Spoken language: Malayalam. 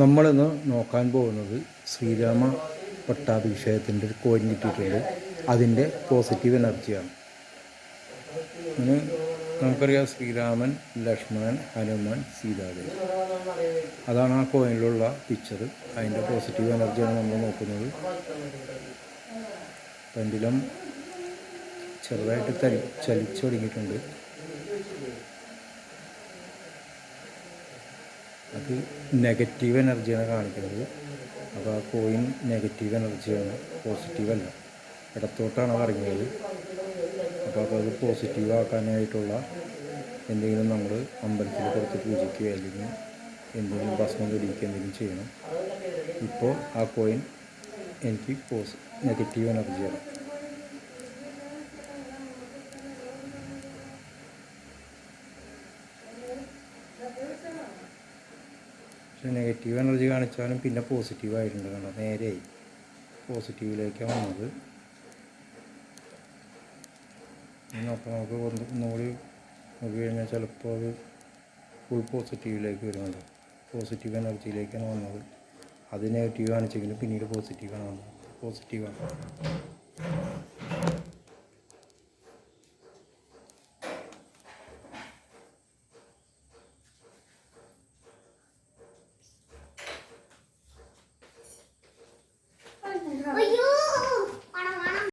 നമ്മളിന്ന് നോക്കാൻ പോകുന്നത് ശ്രീരാമ പട്ടാഭിഷേകത്തിന്റെ ഒരു കോയിൻ കിട്ടിയിട്ടുണ്ട്. അതിന്റെ പോസിറ്റീവ് എനർജിയാണ് ഇങ്ങനെ നമുക്കറിയാം ശ്രീരാമൻ ലക്ഷ്മണൻ ഹനുമാൻ സീതാദേവി. അതാണ് ആ കോയിനിലുള്ള പിക്ചർ അതിന്റെ പോസിറ്റീവ് എനർജിയാണ് നമ്മൾ നോക്കുന്നത്. പെൻഡിലം ചെറുതായിട്ട് തരി ചലിച്ചു തുടങ്ങിയിട്ടുണ്ട്. അത് നെഗറ്റീവ് എനർജിയാണ് കാണിക്കുന്നത്. അപ്പോൾ ആ കോയിൻ നെഗറ്റീവ് എനർജിയാണ് പോസിറ്റീവ് അല്ല. ഇടത്തോട്ടാണ് കറങ്ങിയത് അപ്പോൾ അത് പോസിറ്റീവ് ആക്കാനായിട്ടുള്ള എന്തെങ്കിലും നമ്മൾ അമ്പലത്തിൽ കൊടുത്ത് പൂജിക്കുകയോ അല്ലെങ്കിൽ എന്തെങ്കിലും ഭക്ഷണം തൊടിയിക്കുക എന്തെങ്കിലും ചെയ്യണം. ഇപ്പോൾ ആ കോയിൻ എനിക്ക് പോസ് നെഗറ്റീവ് എനർജിയാണ് നെഗറ്റീവ് എനർജി കാണിച്ചാലും പിന്നെ പോസിറ്റീവ് ആയിട്ടുണ്ട് കണ്ടോ നേരെയായി. പോസിറ്റീവിലേക്കാണ് വന്നത്. നോക്കാം നമുക്ക് ഒന്ന് ഒന്നുകൂടി നോക്കി കഴിഞ്ഞാൽ ചിലപ്പോൾ അത് ഫുൾ പോസിറ്റീവിലേക്ക് വരുന്നുണ്ട്. പോസിറ്റീവ് എനർജിയിലേക്കാണ് വന്നത്. അത് നെഗറ്റീവ് കാണിച്ചെങ്കിലും പിന്നീട് പോസിറ്റീവാണ് വന്നത്. പോസിറ്റീവാണ്